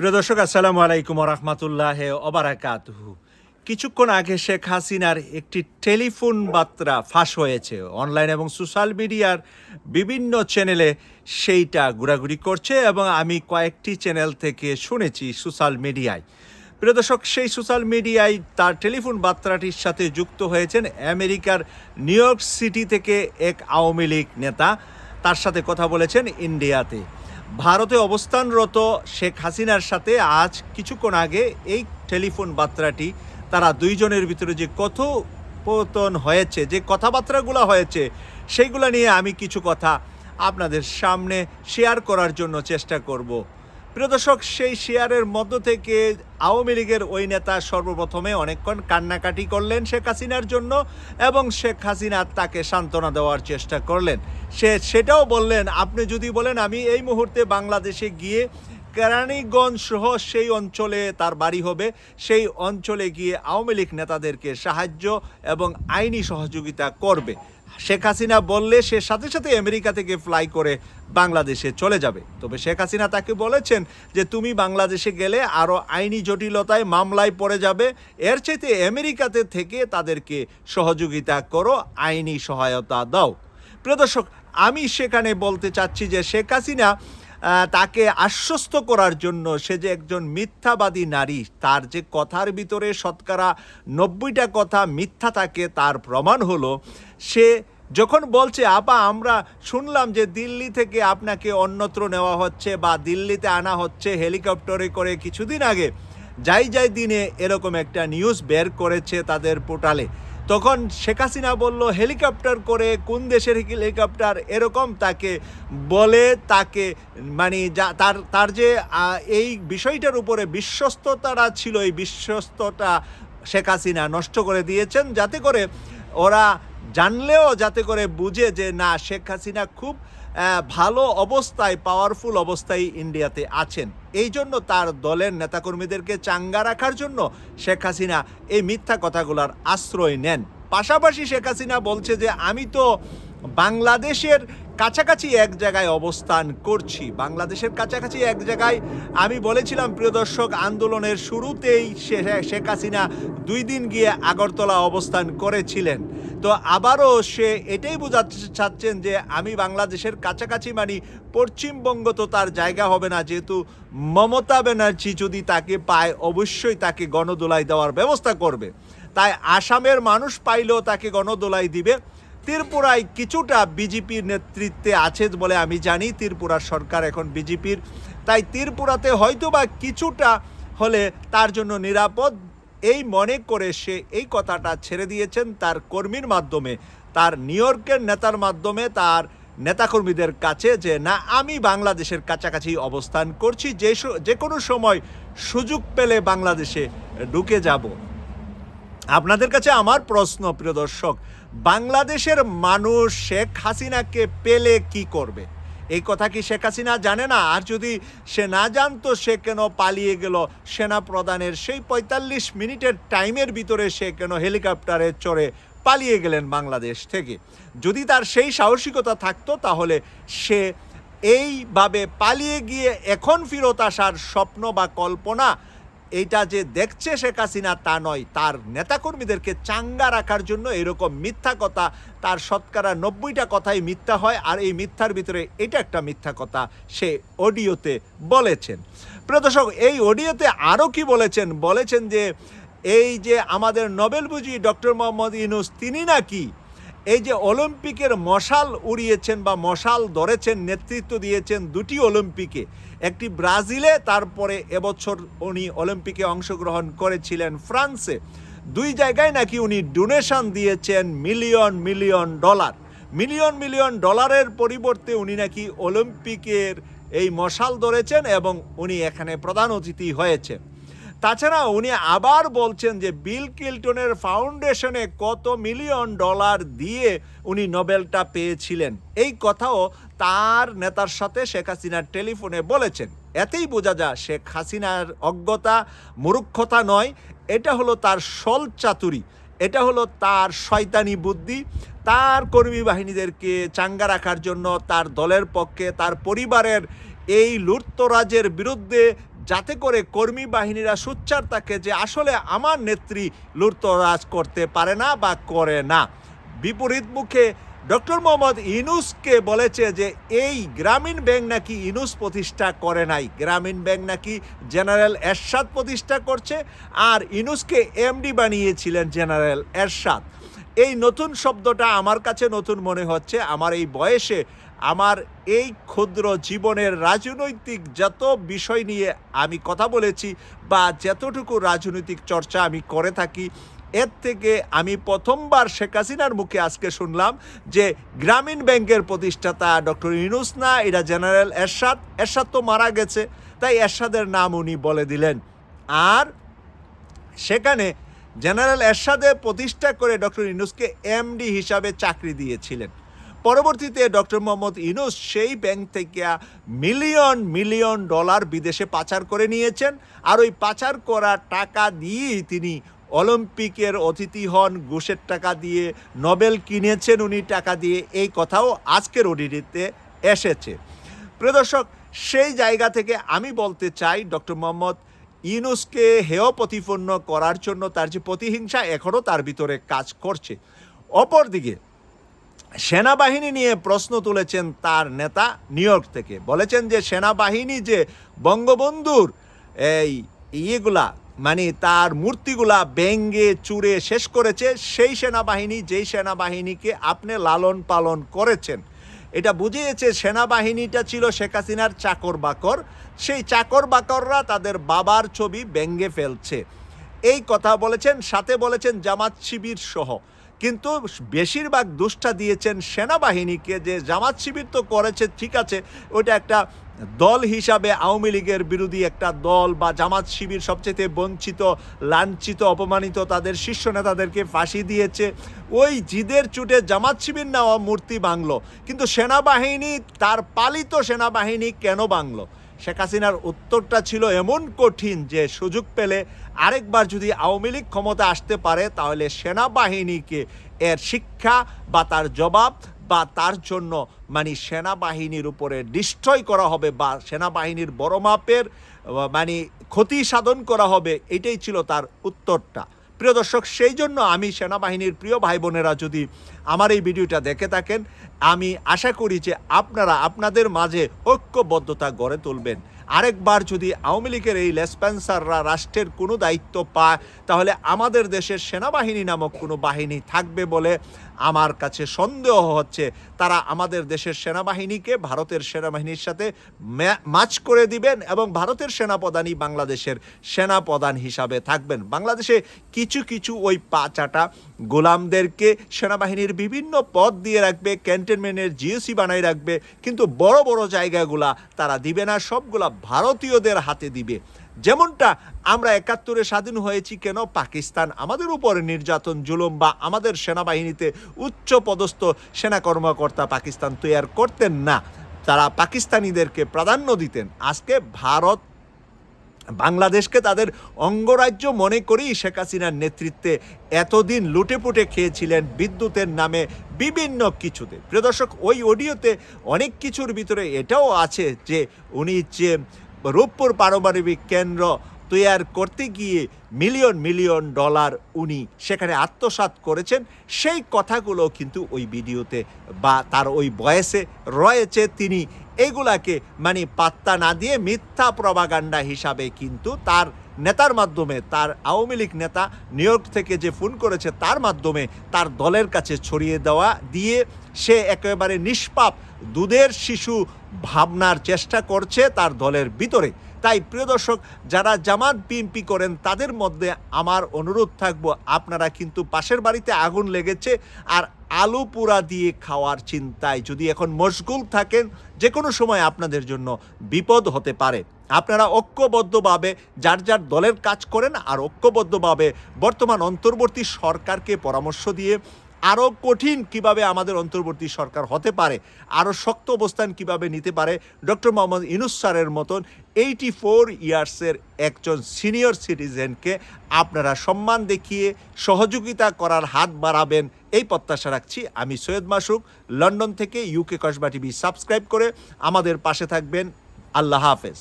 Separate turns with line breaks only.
প্রিয় দর্শক, আসসালামু আলাইকুম রহমতুল্লাহ অবারাকাতহু কিছুক্ষণ আগে শেখ হাসিনার একটি টেলিফোন বার্তা ফাঁস হয়েছে। অনলাইন এবং সোশ্যাল মিডিয়ার বিভিন্ন চ্যানেলে সেইটা ঘোরাঘুরি করছে এবং আমি কয়েকটি চ্যানেল থেকে শুনেছি সোশ্যাল মিডিয়ায়। প্রিয় দর্শক, সেই সোশ্যাল মিডিয়ায় তার টেলিফোন বার্তাটির সাথে যুক্ত হয়েছেন আমেরিকার নিউ ইয়র্ক সিটি থেকে এক আওয়ামী লীগ নেতা। তার সাথে কথা বলেছেন ইন্ডিয়াতে। ভারতে অবস্থানরত শেখ হাসিনার সাথে আজ কিছুক্ষণ আগে এই টেলিফোন বার্তাটি তারা দুইজনের ভিতরে যে কথোপকথন হয়েছে, যে কথাবার্তাগুলো হয়েছে সেইগুলো নিয়ে আমি কিছু কথা আপনাদের সামনে শেয়ার করার জন্য চেষ্টা করব। প্রিয় দর্শক, সেই শেয়ারের মধ্য থেকে আওয়ামী লীগের ওই নেতা সর্বপ্রথমে অনেকক্ষণ কান্নাকাটি করলেন শেখ হাসিনার জন্য এবং শেখ হাসিনা তাকে সান্ত্বনা দেওয়ার চেষ্টা করলেন। সে সেটাও বললেন, আপনি যদি বলেন আমি এই মুহূর্তে বাংলাদেশে গিয়ে কেরানীগঞ্জ সহ সেই অঞ্চলে তার বাড়ি হবে, সেই অঞ্চলে গিয়ে আওয়ামী লীগ নেতাদেরকে সাহায্য এবং আইনি সহযোগিতা করবে। শেখ হাসিনা বললে সে সাথে সাথে আমেরিকা থেকে ফ্লাই করে বাংলাদেশে চলে যাবে। তবে শেখ হাসিনা তাকে বলেছেন যে, তুমি বাংলাদেশে গেলে আরও আইনি জটিলতায় মামলায় পড়ে যাবে। এর চাইতে আমেরিকাতে থেকে তাদেরকে সহযোগিতা করো, আইনি সহায়তা দাও। প্রিয় দর্শক, আমি সেখানে বলতে চাচ্ছি যে, শেখ হাসিনা তাকে আশ্বস্ত করার জন্য সে যে একজন মিথ্যাবাদী নারী, তার যে কথার ভিতরে শতকরা নব্বইটা কথা মিথ্যা থাকে, তার প্রমাণ হলো, সে যখন বলছে, আপা, আমরা শুনলাম যে দিল্লি থেকে আপনাকে অন্যত্র নেওয়া হচ্ছে বা দিল্লিতে আনা হচ্ছে হেলিকপ্টারে করে কিছুদিন আগে, যাই যাই দিনে এরকম একটা নিউজ বের করেছে তাদের পোর্টালে তখন শেখ হাসিনা বলল, হেলিকপ্টার করে কোন দেশের হেলিকপ্টার এরকম তাকে বলে, তাকে মানে যা, তার তার যে এই বিষয়টার উপরে বিশ্বস্ততাটা ছিল, এই বিশ্বস্ততা শেখ হাসিনা নষ্ট করে দিয়েছেন যাতে করে ওরা জানলেও, যাতে করে বুঝে যে না, শেখ হাসিনা খুব ভালো অবস্থায় পাওয়ারফুল অবস্থায় ইন্ডিয়াতে আছেন। এই জন্য তার দলের নেতাকর্মীদেরকে চাঙ্গা রাখার জন্য শেখ হাসিনা এই মিথ্যা কথাগুলোর আশ্রয় নেন। পাশাপাশি শেখ হাসিনা বলছে যে, আমি তো বাংলাদেশের কাছাকাছি এক জায়গায় অবস্থান করছি। বাংলাদেশের কাছাকাছি এক জায়গায় আমি বলেছিলাম, প্রিয় দর্শক, আন্দোলনের শুরুতেই শেখ হাসিনা দুই দিন গিয়ে আগরতলা অবস্থান করেছিলেন। তো আবারও সে এটাই বোঝাতে চাচ্ছেন যে আমি বাংলাদেশের কাছাকাছি মানি পশ্চিমবঙ্গ তো তার জায়গা হবে না। যেহেতু মমতা ব্যানার্জি যদি তাকে পায়, অবশ্যই তাকে গণদোলাই দেওয়ার ব্যবস্থা করবে। তাই আসামের মানুষ পাইলেও তাকে গণদোলাই দিবে। ত্রিপুরায় কিছুটা বিজেপির নেতৃত্বে আছে বলে আমি জানি। ত্রিপুরার সরকার এখন বিজেপির। তাই ত্রিপুরাতে হয়তোবা কিছুটা হলে তার জন্য নিরাপদ। এই মনে করে সে এই কথাটা ছেড়ে দিয়েছেন তার কর্মীর মাধ্যমে, তার নিউ ইয়র্কের নেতার মাধ্যমে, তার নেতাকর্মীদের কাছে যে, না, আমি বাংলাদেশের কাছাকাছি অবস্থান করছি, যে যে কোনো সময় সুযোগ পেলে বাংলাদেশে ঢুকে যাব। আপনাদের কাছে আমার প্রশ্ন, প্রিয় দর্শক, বাংলাদেশের মানুষ শেখ হাসিনাকে পেলে কি করবে? এই কথা কি শেখ হাসিনা জানে না? আর যদি সে না জানতো, সে কেন পালিয়ে গেল? সেনা প্রধানের সেই পঁয়তাল্লিশ মিনিটের টাইমের ভিতরে সে কেন হেলিকপ্টারে চড়ে পালিয়ে গেলেন বাংলাদেশ থেকে? যদি তার সেই সাহসিকতা থাকতো, তাহলে সে এইভাবে পালিয়ে গিয়ে এখন ফেরত আসার স্বপ্ন বা কল্পনা এইটা যে দেখছে শেখ হাসিনা তা নয়, তার নেতাকর্মীদেরকে চাঙ্গা রাখার জন্য এরকম মিথ্যা কথা, তার শতকরা নব্বইটা কথাই মিথ্যা হয়, আর এই মিথ্যার ভিতরে এটা একটা মিথ্যা কথা, সে অডিওতে বলেছেন। প্রদর্শক এই অডিওতে আরও কি বলেছেন? বলেছেন যে, এই যে আমাদের নোবেল বুঝি ডক্টর মোহাম্মদ ইউনুস, তিনি নাকি এই যে অলিম্পিকের মশাল উড়িয়েছেন বা মশাল ধরেছেন, নেতৃত্ব দিয়েছেন দুটি অলিম্পিকে একটি ব্রাজিলে, তারপরে এবছর উনি অলিম্পিকে অংশগ্রহণ করেছিলেন ফ্রান্সে। দুই জায়গায় নাকি উনি ডোনেশন দিয়েছেন million million dollar. Million million ডলারের পরিবর্তে উনি নাকি অলিম্পিকের এই মশাল ধরেছেন এবং উনি এখানে প্রধান অতিথি হয়েছেন। তাছাড়া উনি আবার বলছেন যে বিল কিল্টনের ফাউন্ডেশনে কত মিলিয়ন ডলার দিয়ে উনি নোবেলটা পেয়েছিলেন। এই কথাও তার নেতার সাথে শেখ হাসিনার টেলিফোনে বলেছেন। এতেই বোঝা যায় শেখ হাসিনার অজ্ঞতা, মূর্খতা নয়, এটা হলো তার সল চাতুরি, এটা হলো তার শয়তানি বুদ্ধি, তার কর্মী বাহিনীদেরকে চাঙ্গা রাখার জন্য, তার দলের পক্ষে, তার পরিবারের এই লুটতরাজের বিরুদ্ধে যাতে করে কর্মী বাহিনীরা সোচ্চার থাকে যে আসলে আমার নেত্রী লুটতরাজ করতে পারে না বা করে না। বিপরীত মুখে ডক্টর মোহাম্মদ ইনুসকে বলেছে যে এই গ্রামীণ ব্যাংক নাকি ইনুস প্রতিষ্ঠা করে নাই। গ্রামীণ ব্যাংক নাকি জেনারেল এরশাদ প্রতিষ্ঠা করছে আর ইনুসকে এমডি বানিয়েছিলেন জেনারেল এরশাদ। এই নতুন শব্দটা আমার কাছে নতুন মনে হচ্ছে। আমার এই বয়সে আমার এই ক্ষুদ্র জীবনের রাজনৈতিক যত বিষয় নিয়ে আমি কথা বলেছি বা যতটুকু রাজনৈতিক চর্চা আমি করে থাকি, এর থেকে আমি প্রথমবার শেখ হাসিনার মুখে আজকে শুনলাম যে গ্রামীণ ব্যাংকের প্রতিষ্ঠাতা ডক্টর ইনুস না জেনারেল এরশাদ এরশাদ তো মারা গেছে, তাই এরশাদের নাম উনি বলে দিলেন। আর সেখানে জেনারেল এরশাদে প্রতিষ্ঠা করে ডক্টর ইনুসকে এমডি হিসাবে চাকরি দিয়েছিলেন। পরবর্তীতে ডক্টর মোহাম্মদ ইনুস সেই ব্যাংক থেকে মিলিয়ন মিলিয়ন ডলার বিদেশে পাচার করে নিয়েছেন। আর ওই পাচার করা টাকা দিয়েই তিনি অলিম্পিকের অতিথি হন, ঘুষের টাকা দিয়ে নোবেল কিনেছেন, উনি টাকা দিয়ে এই কথাও আজকের ওডিডিতে এসেছে। প্রদর্শক সেই জায়গা থেকে আমি বলতে চাই, ডক্টর মোহাম্মদ ইনুসকে হেয় প্রতিপন্ন করার জন্য তার যে প্রতিহিংসা এখনও তার ভিতরে কাজ করছে। অপরদিকে সেনাবাহিনী নিয়ে প্রশ্ন তুলেছেন তার নেতা নিউ ইয়র্ক থেকে। বলেছেন যে সেনাবাহিনী যে বঙ্গবন্ধুর এই ইয়েগুলা মানে তার মূর্তিগুলা ব্যঙ্গে চুরে শেষ করেছে, সেই সেনাবাহিনী, যেই সেনাবাহিনীকে আপনি লালন পালন করেছেন। এটা বুঝিয়েছে সেনাবাহিনীটা ছিল শেখ হাসিনার চাকর বাকর। সেই চাকর বাকররা তাদের বাবার ছবি ব্যঙ্গে ফেলছে। এই কথা বলেছেন, সাথে বলেছেন জামাত শিবির সহ। কিন্তু বেশিরভাগ দুষ্টা দিয়েছেন সেনাবাহিনীকে যে জামাত শিবির তো করেছে, ঠিক আছে, ওইটা একটা দল হিসাবে আওয়ামী লীগের বিরোধী একটা দল বা জামাত শিবির সবচেয়ে বঞ্চিত, লাঞ্ছিত, অপমানিত তাদের শীর্ষ নেতাদেরকে ফাঁসি দিয়েছে। ওই জিদের চুটে জামাত শিবির নেওয়া মূর্তি বাংলো কিন্তু সেনাবাহিনী, তার পালিত সেনাবাহিনী কেন বাংলো শেখ হাসিনার উত্তরটা ছিল এমন কঠিন যে সুযোগ পেলে আরেকবার যদি আওয়ামী লীগ ক্ষমতা আসতে পারে, তাহলে সেনাবাহিনীকে এর শিক্ষা বা তার জবাব বা তার জন্য মানে সেনাবাহিনীর উপরে ডিস্ট্রয় করা হবে বা সেনাবাহিনীর বড় মাপের মানে ক্ষতি সাধন করা হবে, এটাই ছিল তার উত্তরটা। প্রিয় দর্শক, সেই জন্য আমি সেনাবাহিনীর প্রিয় ভাই বোনেরা যদি আমার এই ভিডিওটা দেখে থাকেন, আমি আশা করি যে আপনারা আপনাদের মাঝে ঐক্যবদ্ধতা গড়ে তুলবেন। আরেকবার যদি আওয়ামী লীগের এই লেসপেন্সাররা রাষ্ট্রের কোনো দায়িত্ব পায়, তাহলে আমাদের দেশের সেনাবাহিনী নামক কোনো বাহিনী থাকবে বলে আমার কাছে সন্দেহ হচ্ছে। তারা আমাদের দেশের সেনাবাহিনীকে ভারতের সেনাবাহিনীর সাথে মাচ করে দিবেন এবং ভারতের সেনাপ্রধানই বাংলাদেশের সেনাপ্রধান হিসাবে থাকবেন। বাংলাদেশে কিছু কিছু ওই পাচাটা গোলামদেরকে সেনাবাহিনীর বিভিন্ন পদ দিয়ে রাখবে, ক্যান্টনমেন্টের জিওসি বানাই রাখবে, কিন্তু বড় বড় জায়গাগুলা তারা দিবে না, সবগুলা ভারতীয়দের হাতে দিবে। যেমনটা আমরা একাত্তরে স্বাধীন হয়েছি কেন? পাকিস্তান আমাদের উপরে নির্যাতন, জুলুম বা আমাদের সেনাবাহিনীতে উচ্চ পদস্থ সেনা কর্মকর্তা পাকিস্তান তৈয়ার করতেন না। তারা পাকিস্তানিদেরকে প্রাধান্য দিতেন। আজকে ভারত বাংলাদেশকে তাদের অঙ্গরাজ্য মনে করেই শেখ হাসিনার নেতৃত্বে এতদিন লুটেপুটে খেয়েছিলেন বিদ্যুতের নামে বিভিন্ন কিছুতে। প্রিয় দর্শক, ওই অডিওতে অনেক কিছুর ভিতরে এটাও আছে যে উনি যে রূপপুর পারমাণবিক কেন্দ্র তৈয়ার করতে গিয়ে মিলিয়ন মিলিয়ন ডলার উনি সেখানে আত্মসাৎ করেছেন, সেই কথাগুলো কিন্তু ওই ভিডিওতে বা তার ওই বয়সে রয়েছে। তিনি এগুলাকে মানে পাত্তা না দিয়ে মিথ্যা প্রভাগান্ডা হিসাবে কিন্তু তার নেতার মাধ্যমে, তার আওয়ামী লীগ নেতা নিউইয়র্ক থেকে যে ফোন করেছে তার মাধ্যমে তার দলের কাছে ছড়িয়ে দেওয়া দিয়ে সে একেবারে নিষ্পাপ, দুধের শিশু ভাবনার চেষ্টা করছে তার দলের ভিতরে। তাই প্রিয় দর্শক, যারা জামাত বিএনপি করেন, তাদের মধ্যে আমার অনুরোধ থাকব, আপনারা কিন্তু পাশের বাড়িতে আগুন লেগেছে আর আলু পোড়া দিয়ে খাওয়ার চিন্তায়। যদি এখন মশগুল থাকেন যে কোনো সময় আপনাদের জন্য বিপদ হতে পারে। আপনারা ঐক্যবদ্ধভাবে যার যার দলের কাজ করেন আর ঐক্যবদ্ধভাবে বর্তমান অন্তর্বর্তী সরকারকে পরামর্শ দিয়ে আরও কঠিন কীভাবে আমাদের অন্তর্বর্তী সরকার হতে পারে আরও শক্ত অবস্থান কীভাবে নিতে পারে, ডক্টর মোহাম্মদ ইনুস স্যারের মতন এইটি ফোর ইয়ার্সের একজন সিনিয়র সিটিজেনকে আপনারা সম্মান দেখিয়ে সহযোগিতা করার হাত বাড়াবেন, এই প্রত্যাশা রাখছি। আমি সৈয়দ মাসুক, লন্ডন থেকে ইউকে কসবা টিভি সাবস্ক্রাইব করে আমাদের পাশে থাকবেন। আল্লাহ হাফেজ।